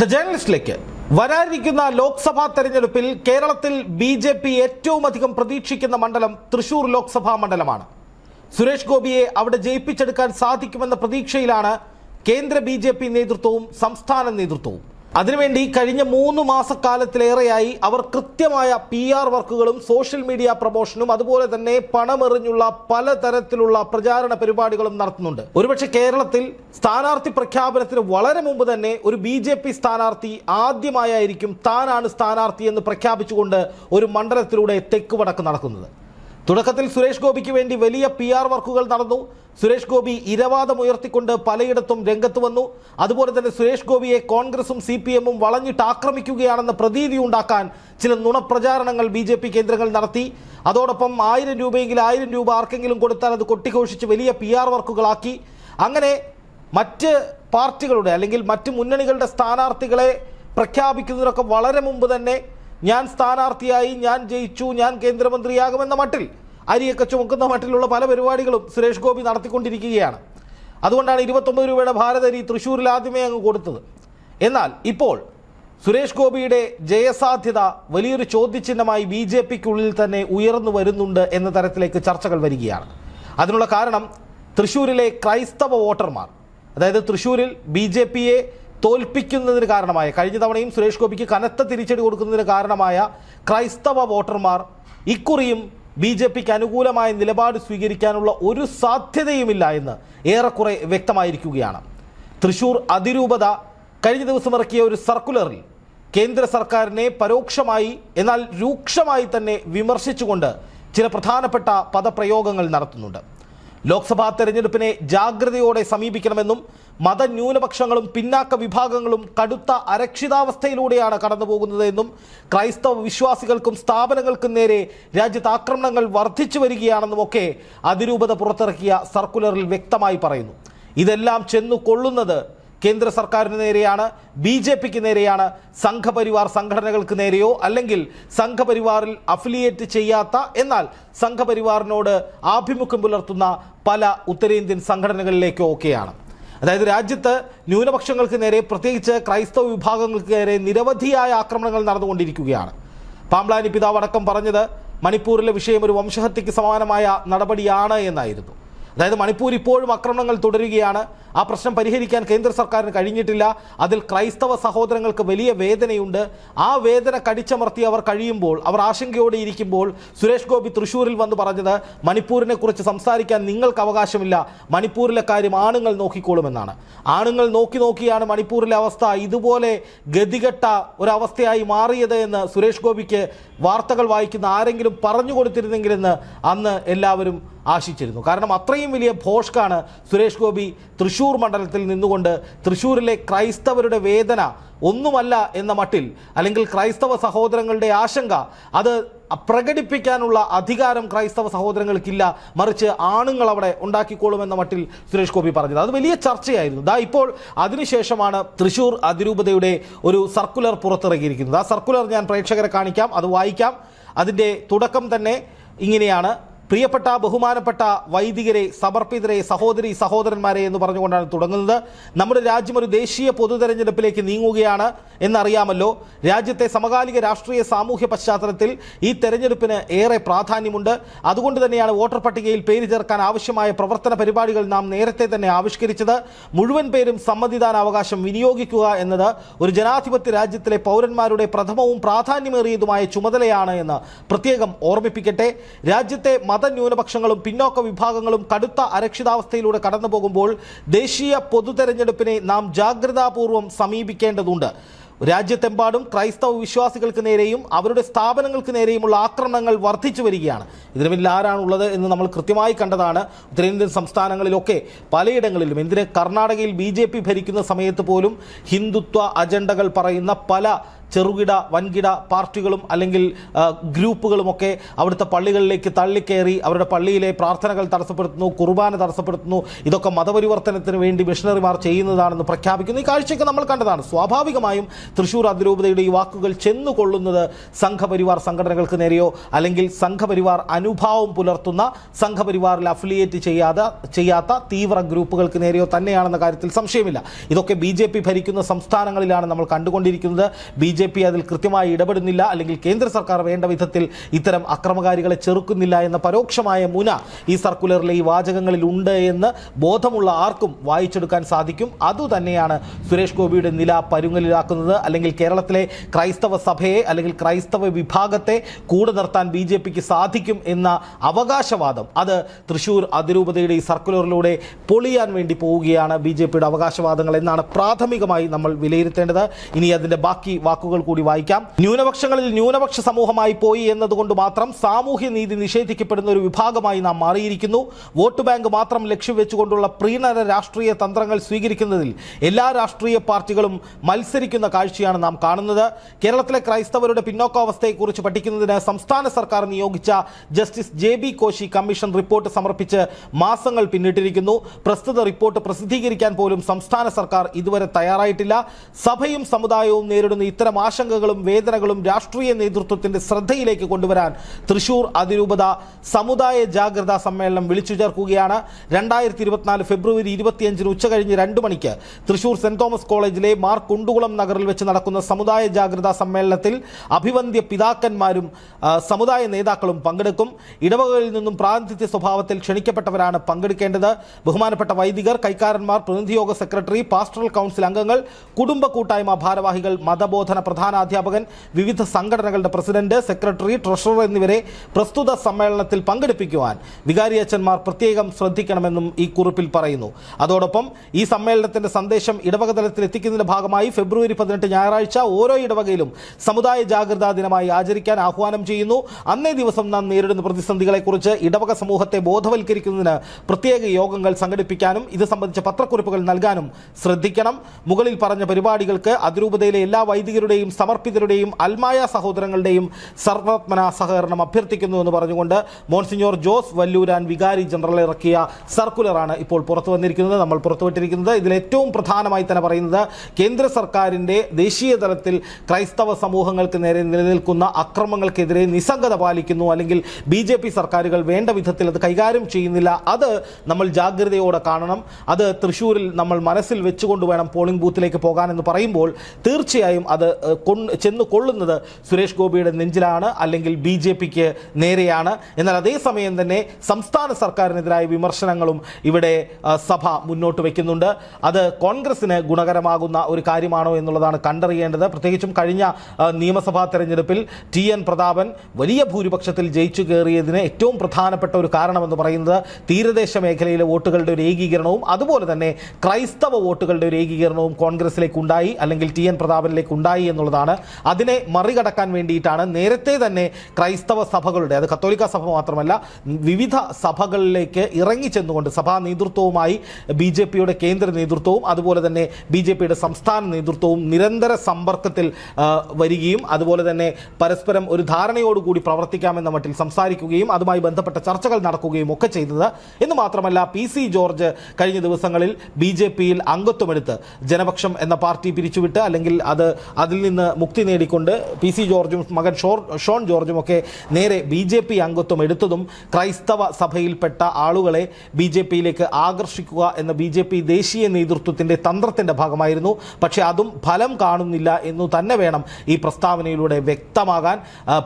The ജേർണലിസ്റ്റിലേക്ക് വരാനിരിക്കുന്ന ലോക്സഭാ തെരഞ്ഞെടുപ്പിൽ കേരളത്തിൽ ബി ജെ പി ഏറ്റവും അധികം പ്രതീക്ഷിക്കുന്ന മണ്ഡലം തൃശൂർ ലോക്സഭാ മണ്ഡലമാണ്. സുരേഷ് ഗോപിയെ അവിടെ ജയിപ്പിച്ചെടുക്കാൻ സാധിക്കുമെന്ന പ്രതീക്ഷയിലാണ് കേന്ദ്ര ബി നേതൃത്വവും സംസ്ഥാന നേതൃത്വവും. അതിനുവേണ്ടി കഴിഞ്ഞ മൂന്ന് മാസക്കാലത്തിലേറെയായി അവർ കൃത്യമായ പി ആർ വർക്കുകളും സോഷ്യൽ മീഡിയ പ്രൊമോഷനും അതുപോലെ തന്നെ പണമെറിഞ്ഞുള്ള പലതരത്തിലുള്ള പ്രചാരണ പരിപാടികളും നടത്തുന്നുണ്ട്. ഒരുപക്ഷെ കേരളത്തിൽ സ്ഥാനാർത്ഥി പ്രഖ്യാപനത്തിന് വളരെ മുമ്പ് തന്നെ ഒരു ബി ജെ പി സ്ഥാനാർത്ഥി ആദ്യമായായിരിക്കും താനാണ് സ്ഥാനാർത്ഥി എന്ന് പ്രഖ്യാപിച്ചുകൊണ്ട് ഒരു മണ്ഡലത്തിലൂടെ തെക്ക് വടക്ക് നടക്കുന്നത്. തുടക്കത്തിൽ സുരേഷ് ഗോപിക്ക് വേണ്ടി വലിയ പി ആർ വർക്കുകൾ നടന്നു. സുരേഷ് ഗോപി ഇരവാദം ഉയർത്തിക്കൊണ്ട് പലയിടത്തും രംഗത്ത് വന്നു. അതുപോലെ തന്നെ സുരേഷ് ഗോപിയെ കോൺഗ്രസും സി പി എമ്മും വളഞ്ഞിട്ട് ആക്രമിക്കുകയാണെന്ന പ്രതീതി ഉണ്ടാക്കാൻ ചില നുണപ്രചാരണങ്ങൾ ബി ജെ പി കേന്ദ്രങ്ങൾ നടത്തി. അതോടൊപ്പം ആയിരം രൂപയെങ്കിൽ ആയിരം രൂപ ആർക്കെങ്കിലും കൊടുത്താൽ അത് കൊട്ടിഘോഷിച്ച് വലിയ പി ആർ വർക്കുകളാക്കി. അങ്ങനെ മറ്റ് പാർട്ടികളുടെ അല്ലെങ്കിൽ മറ്റ് മുന്നണികളുടെ സ്ഥാനാർത്ഥികളെ പ്രഖ്യാപിക്കുന്നതിനൊക്കെ വളരെ മുമ്പ് തന്നെ ഞാൻ സ്ഥാനാർത്ഥിയായി ഞാൻ ജയിച്ചു ഞാൻ കേന്ദ്രമന്ത്രിയാകുമെന്ന മട്ടിൽ അരിയൊക്കെ ചുമക്കുന്ന മട്ടിലുള്ള പല പരിപാടികളും സുരേഷ് ഗോപി നടത്തിക്കൊണ്ടിരിക്കുകയാണ്. അതുകൊണ്ടാണ് ഇരുപത്തൊമ്പത് രൂപയുടെ ഭാരതരി തൃശ്ശൂരിൽ ആദ്യമേ അങ്ങ് കൊടുത്തത്. എന്നാൽ ഇപ്പോൾ സുരേഷ് ഗോപിയുടെ ജയസാധ്യത വലിയൊരു ചോദ്യചിഹ്നമായി ബി ജെ പിക്കുള്ളിൽ തന്നെ ഉയർന്നു വരുന്നുണ്ട് എന്ന തരത്തിലേക്ക് ചർച്ചകൾ വരികയാണ്. അതിനുള്ള കാരണം തൃശ്ശൂരിലെ ക്രൈസ്തവ വോട്ടർമാർ അതായത് തൃശ്ശൂരിൽ ബി ജെ പിയെ തോൽപ്പിക്കുന്നതിന് കാരണമായ കഴിഞ്ഞ തവണയും സുരേഷ് ഗോപിക്ക് കനത്ത തിരിച്ചടി കൊടുക്കുന്നതിന് കാരണമായ ക്രൈസ്തവ വോട്ടർമാർ ഇക്കുറിയും ബി ജെ പിക്ക് അനുകൂലമായ നിലപാട് സ്വീകരിക്കാനുള്ള ഒരു സാധ്യതയുമില്ല എന്ന് ഏറെക്കുറെ വ്യക്തമായിരിക്കുകയാണ്. തൃശൂർ അതിരൂപത കഴിഞ്ഞ ദിവസം ഇറക്കിയ ഒരു സർക്കുലറിൽ കേന്ദ്ര സർക്കാരിനെ പരോക്ഷമായി എന്നാൽ രൂക്ഷമായി തന്നെ വിമർശിച്ചുകൊണ്ട് ചില പ്രധാനപ്പെട്ട പദപ്രയോഗങ്ങൾ നടത്തുന്നുണ്ട്. ലോക്സഭാ തെരഞ്ഞെടുപ്പിനെ ജാഗ്രതയോടെ സമീപിക്കണമെന്നും മതന്യൂനപക്ഷങ്ങളും പിന്നാക്ക വിഭാഗങ്ങളും കടുത്ത അരക്ഷിതാവസ്ഥയിലൂടെയാണ് കടന്നു പോകുന്നതെന്നും ക്രൈസ്തവ വിശ്വാസികൾക്കും സ്ഥാപനങ്ങൾക്കും നേരെ രാജ്യത്ത് ആക്രമണങ്ങൾ വർദ്ധിച്ചു വരികയാണെന്നും ഒക്കെ അതിരൂപത പുറത്തിറക്കിയ സർക്കുലറിൽ വ്യക്തമായി പറയുന്നു. ഇതെല്ലാം ചെന്നു കൊള്ളുന്നത് കേന്ദ്ര സർക്കാരിന് നേരെയാണ് ബി ജെ പിക്ക് നേരെയാണ് സംഘപരിവാർ സംഘടനകൾക്ക് നേരെയോ അല്ലെങ്കിൽ സംഘപരിവാറിൽ അഫിലിയേറ്റ് ചെയ്യാത്ത എന്നാൽ സംഘപരിവാറിനോട് ആഭിമുഖ്യം പുലർത്തുന്ന പല ഉത്തരേന്ത്യൻ സംഘടനകളിലേക്കോ ഒക്കെയാണ്. അതായത് രാജ്യത്ത് ന്യൂനപക്ഷങ്ങൾക്ക് നേരെ പ്രത്യേകിച്ച് ക്രൈസ്തവ വിഭാഗങ്ങൾക്ക് നേരെ നിരവധിയായ ആക്രമണങ്ങൾ നടന്നുകൊണ്ടിരിക്കുകയാണ്. പാംബ്ലാനി പിതാവ് അടക്കം പറഞ്ഞത് മണിപ്പൂരിലെ വിഷയം ഒരു വംശഹത്യക്ക് സമാനമായ നടപടിയാണ് എന്നായിരുന്നു. അതായത് മണിപ്പൂർ ഇപ്പോഴും ആക്രമണങ്ങൾ തുടരുകയാണ്. ആ പ്രശ്നം പരിഹരിക്കാൻ കേന്ദ്ര സർക്കാരിന് കഴിഞ്ഞിട്ടില്ല. അതിൽ ക്രൈസ്തവ സഹോദരങ്ങൾക്ക് വലിയ വേദനയുണ്ട്. ആ വേദന കടിച്ചമർത്തി അവർ കഴിയുമ്പോൾ അവർ ആശങ്കയോടെ ഇരിക്കുമ്പോൾ സുരേഷ് ഗോപി തൃശ്ശൂരിൽ വന്ന് പറഞ്ഞത് മണിപ്പൂരിനെ കുറിച്ച് സംസാരിക്കാൻ നിങ്ങൾക്ക് അവകാശമില്ല. മണിപ്പൂരിലെ കാര്യം ആണുങ്ങൾ നോക്കിക്കോളുമെന്നാണ്. ആണുങ്ങൾ നോക്കി നോക്കിയാണ് മണിപ്പൂരിലെ അവസ്ഥ ഇതുപോലെ ഗതികെട്ട ഒരവസ്ഥയായി മാറിയത് എന്ന് സുരേഷ് ഗോപിക്ക് വാർത്തകൾ വായിക്കുന്ന ആരെങ്കിലും പറഞ്ഞു കൊടുത്തിരുന്നെങ്കിലെന്ന് അന്ന് എല്ലാവരും ആശിച്ചിരുന്നു. കാരണം അത്രയും വലിയ ഭോഷ്കാണ് സുരേഷ് ഗോപി തൃശൂർ മണ്ഡലത്തിൽ നിന്നുകൊണ്ട് തൃശ്ശൂരിലെ ക്രൈസ്തവരുടെ വേദന ഒന്നുമല്ല എന്ന മട്ടിൽ അല്ലെങ്കിൽ ക്രൈസ്തവ സഹോദരങ്ങളുടെ ആശങ്ക അത് പ്രകടിപ്പിക്കാനുള്ള അധികാരം ക്രൈസ്തവ സഹോദരങ്ങൾക്കില്ല മറിച്ച് ആണുങ്ങൾ അവിടെ ഉണ്ടാക്കിക്കോളുമെന്ന മട്ടിൽ സുരേഷ് ഗോപി പറഞ്ഞത്. അത് വലിയ ചർച്ചയായിരുന്നു. ദാ ഇപ്പോൾ അതിനുശേഷമാണ് തൃശൂർ അതിരൂപതയുടെ ഒരു സർക്കുലർ പുറത്തിറങ്ങിയിരിക്കുന്നത്. ആ സർക്കുലർ ഞാൻ പ്രേക്ഷകരെ കാണിക്കാം അത് വായിക്കാം. അതിന്റെ തുടക്കം തന്നെ ഇങ്ങനെയാണ്. പ്രിയപ്പെട്ട ബഹുമാനപ്പെട്ട വൈദികരെ സമർപ്പിതരെ സഹോദരി സഹോദരന്മാരെ എന്ന് പറഞ്ഞുകൊണ്ടാണ് തുടങ്ങുന്നത്. നമ്മുടെ രാജ്യം ഒരു ദേശീയ പൊതു തെരഞ്ഞെടുപ്പിലേക്ക് നീങ്ങുകയാണ് എന്നറിയാമല്ലോ. രാജ്യത്തെ സമകാലിക രാഷ്ട്രീയ സാമൂഹ്യ പശ്ചാത്തലത്തിൽ ഈ തെരഞ്ഞെടുപ്പിന് ഏറെ പ്രാധാന്യമുണ്ട്. അതുകൊണ്ട് തന്നെയാണ് വോട്ടർ പട്ടികയിൽ പേര് ചേർക്കാൻ ആവശ്യമായ പ്രവർത്തന പരിപാടികൾ നാം നേരത്തെ തന്നെ ആവിഷ്കരിച്ചത്. മുഴുവൻ പേരും സമ്മതിദാനാവകാശം വിനിയോഗിക്കുക എന്നത് ഒരു ജനാധിപത്യ രാജ്യത്തിലെ പൗരന്മാരുടെ പ്രഥമവും പ്രാധാന്യമേറിയതുമായ ചുമതലയാണ് എന്ന് പ്രത്യേകം ഓർമ്മിപ്പിക്കട്ടെ. രാജ്യത്തെ മതന്യൂനപക്ഷങ്ങളും പിന്നോക്ക വിഭാഗങ്ങളും കടുത്ത അരക്ഷിതാവസ്ഥയിലൂടെ കടന്നുപോകുമ്പോൾ ദേശീയ പൊതു തെരഞ്ഞെടുപ്പിനെ നാം ജാഗ്രതാപൂർവം സമീപിക്കേണ്ടതുണ്ട്. രാജ്യത്തെമ്പാടും ക്രൈസ്തവ വിശ്വാസികൾക്ക് നേരെയും അവരുടെ സ്ഥാപനങ്ങൾക്ക് നേരെയുമുള്ള ആക്രമണങ്ങൾ വർദ്ധിച്ചു വരികയാണ്. ഇതിന് പിന്നിൽ ആരാണുള്ളത് എന്ന് നമ്മൾ കൃത്യമായി കണ്ടതാണ്. ഉത്തരേന്ത്യൻ സംസ്ഥാനങ്ങളിലൊക്കെ പലയിടങ്ങളിലും എന്തിന് കർണാടകയിൽ ബി ഭരിക്കുന്ന സമയത്ത് പോലും ഹിന്ദുത്വ അജണ്ടകൾ പറയുന്ന പല ചെറുകിട വൻകിട പാർട്ടികളും അല്ലെങ്കിൽ ഗ്രൂപ്പുകളുമൊക്കെ അവിടുത്തെ പള്ളികളിലേക്ക് തള്ളിക്കയറി അവരുടെ പള്ളിയിലെ പ്രാർത്ഥനകൾ തടസ്സപ്പെടുത്തുന്നു കുർബാന തടസ്സപ്പെടുത്തുന്നു. ഇതൊക്കെ മതപരിവർത്തനത്തിന് വേണ്ടി മിഷണറിമാർ ചെയ്യുന്നതാണെന്ന് പ്രഖ്യാപിക്കുന്നു. ഈ കാഴ്ചയൊക്കെ നമ്മൾ കണ്ടതാണ്. സ്വാഭാവികമായും തൃശൂർ അതിരൂപതയുടെ ഈ വാക്കുകൾ ചെന്നുകൊള്ളുന്നത് സംഘപരിവാർ സംഘടനകൾക്ക് നേരെയോ അല്ലെങ്കിൽ സംഘപരിവാർ അനുഭാവം പുലർത്തുന്ന സംഘപരിവാറിൽ അഫിലിയേറ്റ് ചെയ്യാതെ ചെയ്യാത്ത തീവ്ര ഗ്രൂപ്പുകൾക്ക് നേരെയോ തന്നെയാണെന്ന കാര്യത്തിൽ സംശയമില്ല. ഇതൊക്കെ ബി ഭരിക്കുന്ന സംസ്ഥാനങ്ങളിലാണ് നമ്മൾ കണ്ടുകൊണ്ടിരിക്കുന്നത്. ബി ജെ പി അതിൽ കൃത്യമായി ഇടപെടുന്നില്ല അല്ലെങ്കിൽ കേന്ദ്ര സർക്കാർ വേണ്ട വിധത്തിൽ ഇത്തരം അക്രമകാരികളെ ചെറുക്കുന്നില്ല എന്ന പരോക്ഷമായ മുന ഈ സർക്കുലറിലെ ഈ വാചകങ്ങളിൽ ഉണ്ട് എന്ന് ബോധമുള്ള ആർക്കും വായിച്ചെടുക്കാൻ സാധിക്കും. അതുതന്നെയാണ് സുരേഷ് ഗോപിയുടെ നില പരുങ്ങലിലാക്കുന്നത്. അല്ലെങ്കിൽ കേരളത്തിലെ ക്രൈസ്തവ സഭയെ അല്ലെങ്കിൽ ക്രൈസ്തവ വിഭാഗത്തെ കൂടെ നിർത്താൻ ബി ജെ പിക്ക് സാധിക്കും എന്ന അവകാശവാദം അത് തൃശൂർ അതിരൂപതയുടെ ഈ സർക്കുലറിലൂടെ പൊളിയാൻ വേണ്ടി പോവുകയാണ് ബി ജെ പിയുടെ അവകാശവാദങ്ങൾ എന്നാണ് പ്രാഥമികമായി നമ്മൾ വിലയിരുത്തേണ്ടത്. ഇനി അതിന്റെ ബാക്കി വാക്കുകൾ കൂടി വായിക്കാം. ന്യൂനപക്ഷങ്ങളിൽ ന്യൂനപക്ഷ സമൂഹമായി പോയി എന്നതുകൊണ്ട് മാത്രം സാമൂഹ്യ നീതി നിഷേധിക്കപ്പെടുന്ന ഒരു വിഭാഗമായി നാം മാറിയിരിക്കുന്നു. വോട്ട് ബാങ്ക് മാത്രം ലക്ഷ്യം വെച്ചുകൊണ്ടുള്ള പ്രീണര രാഷ്ട്രീയ തന്ത്രങ്ങൾ സ്വീകരിക്കുന്നതിൽ എല്ലാ രാഷ്ട്രീയ പാർട്ടികളും മത്സരിക്കുന്ന കാഴ്ചയാണ് നാം കാണുന്നത്. കേരളത്തിലെ ക്രൈസ്തവരുടെ പിന്നോക്കാവസ്ഥയെക്കുറിച്ച് പഠിക്കുന്നതിന് സംസ്ഥാന സർക്കാർ നിയോഗിച്ച justice J B Koshy commission report സമർപ്പിച്ച് മാസങ്ങൾ പിന്നിട്ടിരിക്കുന്നു. പ്രസ്തുത റിപ്പോർട്ട് പ്രസിദ്ധീകരിക്കാൻ പോലും സംസ്ഥാന സർക്കാർ ഇതുവരെ തയ്യാറായിട്ടില്ല. സഭയും സമുദായവും നേരിടുന്ന ഇത്തരം ആശങ്കകളും വേദനകളും രാഷ്ട്രീയ നേതൃത്വത്തിന്റെ ശ്രദ്ധയിലേക്ക് കൊണ്ടുവരാൻ തൃശൂർ അതിരൂപത സമുദായ ജാഗ്രതാ സമ്മേളനം വിളിച്ചു ചേർക്കുകയാണ്. രണ്ടായിരത്തി ഇരുപത്തിനാല് ഫെബ്രുവരി ഇരുപത്തിയഞ്ചിന് ഉച്ചകഴിഞ്ഞ് രണ്ട് മണിക്ക് തൃശൂർ സെന്റ് തോമസ് കോളേജിലെ മാർ കുണ്ടുകുളം നഗറിൽ വെച്ച് നടക്കുന്ന സമുദായ ജാഗ്രതാ സമ്മേളനത്തിൽ അഭിവന്ദ്യ പിതാക്കന്മാരും സമുദായ നേതാക്കളും പങ്കെടുക്കും. ഇടവകളിൽ നിന്നും പ്രാതിനിധ്യ സ്വഭാവത്തിൽ ക്ഷണിക്കപ്പെട്ടവരാണ് പങ്കെടുക്കേണ്ടത്. ബഹുമാനപ്പെട്ട വൈദികർ കൈക്കാരന്മാർ പ്രതിനിധിയോഗ സെക്രട്ടറി പാസ്റ്ററൽ കൗൺസിൽ അംഗങ്ങൾ കുടുംബ കൂട്ടായ്മ ഭാരവാഹികൾ മതബോധന പ്രധാനാധ്യാപകൻ വിവിധ സംഘടനകളുടെ പ്രസിഡന്റ് സെക്രട്ടറി ട്രഷറർ എന്നിവരെ പ്രസ്തുത സമ്മേളനത്തിൽ പങ്കെടുപ്പിക്കുവാൻ വികാരി അച്ഛന്മാർ പ്രത്യേകം ശ്രദ്ധിക്കണമെന്നും ഈ കുറിപ്പിൽ പറയുന്നു. അതോടൊപ്പം ഈ സമ്മേളനത്തിന്റെ സന്ദേശം ഇടവക തലത്തിൽ എത്തിക്കുന്നതിന്റെ ഭാഗമായി ഫെബ്രുവരി പതിനെട്ട് ഞായറാഴ്ച ഓരോ ഇടവകയിലും സമുദായ ജാഗ്രതാ ദിനമായി ആചരിക്കാൻ ആഹ്വാനം ചെയ്യുന്നു. അന്നേ ദിവസം നാം നേരിടുന്ന പ്രതിസന്ധികളെക്കുറിച്ച് ഇടവക സമൂഹത്തെ ബോധവൽക്കരിക്കുന്നതിന് പ്രത്യേക യോഗങ്ങൾ സംഘടിപ്പിക്കാനും ഇത് സംബന്ധിച്ച പത്രക്കുറിപ്പുകൾ നൽകാനും ശ്രദ്ധിക്കണം. മുകളിൽ പറഞ്ഞ പരിപാടികൾക്ക് അതിരൂപതയിലെ എല്ലാ വൈദികരുടെയും സമർപ്പിതരുടെയും അൽമായ സഹോദരങ്ങളുടെയും സർവാത്മന സഹകരണം അഭ്യർത്ഥിക്കുന്നു എന്ന് പറഞ്ഞുകൊണ്ട് മോൺസിഞ്ഞോർ ജോസ് വല്ലൂരാൻ വികാരി ജനറൽ ഇറക്കിയ സർക്കുലറാണ് ഇപ്പോൾ പുറത്തു വന്നിരിക്കുന്നത്. നമ്മൾ പുറത്തുവിട്ടിരിക്കുന്നത്. ഇതിൽ ഏറ്റവും പ്രധാനമായി തന്നെ പറയുന്നത് കേന്ദ്ര സർക്കാരിന്റെ ദേശീയ തലത്തിൽ ക്രൈസ്തവ സമൂഹങ്ങൾക്ക് നേരെ നിലനിൽക്കുന്ന അക്രമങ്ങൾക്കെതിരെ നിസ്സംഗത പാലിക്കുന്നു അല്ലെങ്കിൽ ബി ജെ പി സർക്കാരുകൾ വേണ്ട വിധത്തിൽ അത് കൈകാര്യം ചെയ്യുന്നില്ല. അത് നമ്മൾ ജാഗ്രതയോടെ കാണണം. അത് തൃശ്ശൂരിൽ നമ്മൾ മനസ്സിൽ വെച്ചുകൊണ്ട് വേണം പോളിംഗ് ബൂത്തിലേക്ക് പോകാനെന്ന് പറയുമ്പോൾ തീർച്ചയായും അത് ചെന്ന് കൊള്ളുന്നത് സുരേഷ് ഗോപിയുടെ നെഞ്ചിലാണ് അല്ലെങ്കിൽ ബി ജെ പിക്ക് നേരെയാണ്. എന്നാൽ അതേസമയം തന്നെ സംസ്ഥാന സർക്കാരിനെതിരായ വിമർശനങ്ങളും ഇവിടെ സഭ മുന്നോട്ട് വയ്ക്കുന്നുണ്ട് അത് കോൺഗ്രസിന് ഗുണകരമാകുന്ന ഒരു കാര്യമാണോ എന്നുള്ളതാണ് കണ്ടറിയേണ്ടത്. പ്രത്യേകിച്ചും കഴിഞ്ഞ നിയമസഭാ തെരഞ്ഞെടുപ്പിൽ ടി എൻ പ്രതാപൻ വലിയ ഭൂരിപക്ഷത്തിൽ ജയിച്ചു കയറിയതിന് ഏറ്റവും പ്രധാനപ്പെട്ട ഒരു കാരണമെന്ന് പറയുന്നത് തീരദേശ മേഖലയിലെ വോട്ടുകളുടെ ഒരു ഏകീകരണവും അതുപോലെ തന്നെ ക്രൈസ്തവ വോട്ടുകളുടെ ഒരു ഏകീകരണവും കോൺഗ്രസിലേക്കുണ്ടായി അല്ലെങ്കിൽ ടി എൻ പ്രതാപനിലേക്ക് ഉണ്ടായി എന്നുള്ളതാണ്. അതിനെ മറികടക്കാൻ വേണ്ടിയിട്ടാണ് നേരത്തെ തന്നെ ക്രൈസ്തവ സഭകളുടെ അത് കത്തോലിക്ക സഭ മാത്രമല്ല വിവിധ സഭകളിലേക്ക് ഇറങ്ങി ചെന്നുകൊണ്ട് സഭാ നേതൃത്വവുമായി ബി ജെ പിയുടെ കേന്ദ്ര നേതൃത്വവും അതുപോലെ തന്നെ ബി ജെ പിയുടെ സംസ്ഥാന നേതൃത്വവും നിരന്തര സമ്പർക്കത്തിൽ വരികയും അതുപോലെ തന്നെ പരസ്പരം ഒരു ധാരണയോടുകൂടി പ്രവർത്തിക്കാമെന്ന മട്ടിൽ സംസാരിക്കുകയും അതുമായി ബന്ധപ്പെട്ട ചർച്ചകൾ നടക്കുകയും ഒക്കെ ചെയ്തത്. എന്ന് മാത്രമല്ല പി സി ജോർജ് കഴിഞ്ഞ ദിവസങ്ങളിൽ ബി ജെ പിയിൽ അംഗത്വമെടുത്ത് ജനപക്ഷം എന്ന പാർട്ടി പിരിച്ചുവിട്ട് അല്ലെങ്കിൽ അത് അതിൽ നിന്ന് മുക്തി നേടിക്കൊണ്ട് പി സി ജോർജും മകൻ ഷോർ ഷോൺ ജോർജും ഒക്കെ നേരെ ബി ജെ പി അംഗത്വം എടുത്തതും ക്രൈസ്തവ സഭയിൽപ്പെട്ട ആളുകളെ ബി ജെ പിയിലേക്ക് ആകർഷിക്കുക എന്ന ബി ജെ പി ദേശീയ നേതൃത്വത്തിന്റെ തന്ത്രത്തിന്റെ ഭാഗമായിരുന്നു. പക്ഷേ അതും ഫലം കാണുന്നില്ല എന്നു തന്നെ വേണം ഈ പ്രസ്താവനയിലൂടെ വ്യക്തമാകാൻ.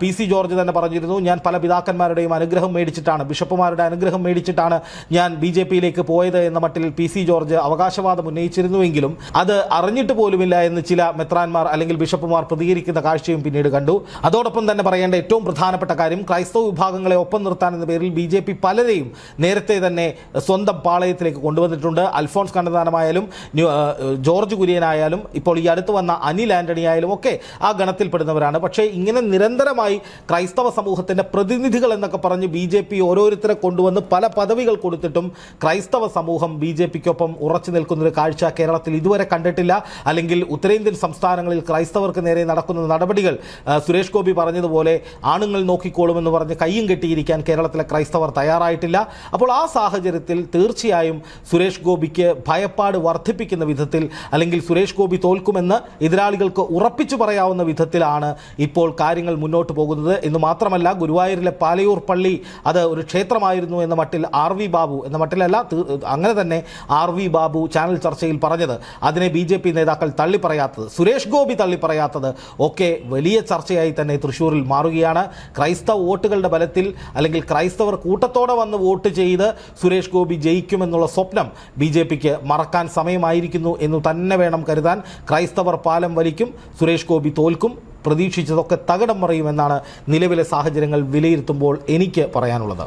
പി സി ജോർജ് തന്നെ പറഞ്ഞിരുന്നു ഞാൻ പല പിതാക്കന്മാരുടെയും അനുഗ്രഹം മേടിച്ചിട്ടാണ് ബിഷപ്പുമാരുടെ അനുഗ്രഹം മേടിച്ചിട്ടാണ് ഞാൻ ബി ജെ പിയിലേക്ക് പോയത് എന്ന മട്ടിൽ പി സി ജോർജ് അവകാശവാദം ഉന്നയിച്ചിരുന്നുവെങ്കിലും അത് അറിഞ്ഞിട്ട് പോലുമില്ല എന്ന് ചില മെത്രാന്മാർ അല്ലെങ്കിൽ ബിഷപ്പുമാർ പ്രതികരിക്കുന്ന കാഴ്ചയും പിന്നീട് കണ്ടു. അതോടൊപ്പം തന്നെ പറയേണ്ട ഏറ്റവും പ്രധാനപ്പെട്ട കാര്യം ക്രൈസ്തവ വിഭാഗങ്ങളെ ഒപ്പം നിർത്താൻ എന്ന പേരിൽ ബി ജെ പി പലരെയും നേരത്തെ തന്നെ സ്വന്തം പാളയത്തിലേക്ക് കൊണ്ടുവന്നിട്ടുണ്ട്. അൽഫോൺസ് കണ്ണദാനമായാലും ജോർജ് കുര്യനായാലും ഇപ്പോൾ ഈ അടുത്ത് വന്ന അനിൽ ആന്റണി ആയാലും ഒക്കെ ആ ഗണത്തിൽപ്പെടുന്നവരാണ്. പക്ഷേ ഇങ്ങനെ നിരന്തരമായി ക്രൈസ്തവ സമൂഹത്തിന്റെ പ്രതിനിധികൾ എന്നൊക്കെ പറഞ്ഞ് ബി ജെ പി ഓരോരുത്തരെ കൊണ്ടുവന്ന് പല പദവികൾ കൊടുത്തിട്ടും ക്രൈസ്തവ സമൂഹം ബി ജെ പിക്കൊപ്പം ഉറച്ചു നിൽക്കുന്നൊരു കാഴ്ച കേരളത്തിൽ ഇതുവരെ കണ്ടിട്ടില്ല. അല്ലെങ്കിൽ ഉത്തരേന്ത്യൻ സംസ്ഥാനങ്ങളിൽ ക്രൈസ്തവ ക്രൈസ്തവർക്ക് നേരെ നടക്കുന്ന നടപടികൾ സുരേഷ് ഗോപി പറഞ്ഞതുപോലെ ആണുങ്ങൾ നോക്കിക്കോളുമെന്ന് പറഞ്ഞ് കയ്യും കെട്ടിയിരിക്കാൻ കേരളത്തിലെ ക്രൈസ്തവർ തയ്യാറായിട്ടില്ല. അപ്പോൾ ആ സാഹചര്യത്തിൽ തീർച്ചയായും സുരേഷ് ഗോപിക്ക് ഭയപ്പാട് വർദ്ധിപ്പിക്കുന്ന വിധത്തിൽ അല്ലെങ്കിൽ സുരേഷ് ഗോപി തോൽക്കുമെന്ന് എതിരാളികൾക്ക് ഉറപ്പിച്ചു പറയാവുന്ന വിധത്തിലാണ് ഇപ്പോൾ കാര്യങ്ങൾ മുന്നോട്ട് പോകുന്നത്. എന്ന് മാത്രമല്ല ഗുരുവായൂരിലെ പാലയൂർ പള്ളി അത് ഒരു ക്ഷേത്രമായിരുന്നു എന്ന മട്ടിൽ ആർ വി ബാബു എന്ന മട്ടിലല്ല അങ്ങനെ തന്നെ ആർ വി ബാബു ചാനൽ ചർച്ചയിൽ പറഞ്ഞത്. അതിനെ ബി നേതാക്കൾ തള്ളിപ്പറയാത്തത്. സുരേഷ് ഗോപി തള്ളിപ്പറയാത്തത് ഒക്കെ വലിയ ചർച്ചയായി തന്നെ തൃശ്ശൂരിൽ മാറുകയാണ്. ക്രൈസ്തവ വോട്ടുകളുടെ ബലത്തിൽ അല്ലെങ്കിൽ ക്രൈസ്തവർ കൂട്ടത്തോടെ വന്ന് വോട്ട് ചെയ്ത് സുരേഷ് ഗോപി ജയിക്കുമെന്നുള്ള സ്വപ്നം ബി ജെ പിക്ക് മറക്കാൻ സമയമായിരിക്കുന്നു എന്ന് തന്നെ വേണം കരുതാൻ. ക്രൈസ്തവർ പാലം വലിക്കും സുരേഷ് ഗോപി തോൽക്കും. പ്രതീക്ഷിച്ചതൊക്കെ തകിടം മറിയുമെന്നാണ് നിലവിലെ സാഹചര്യങ്ങൾ വിലയിരുത്തുമ്പോൾ എനിക്ക് പറയാനുള്ളത്.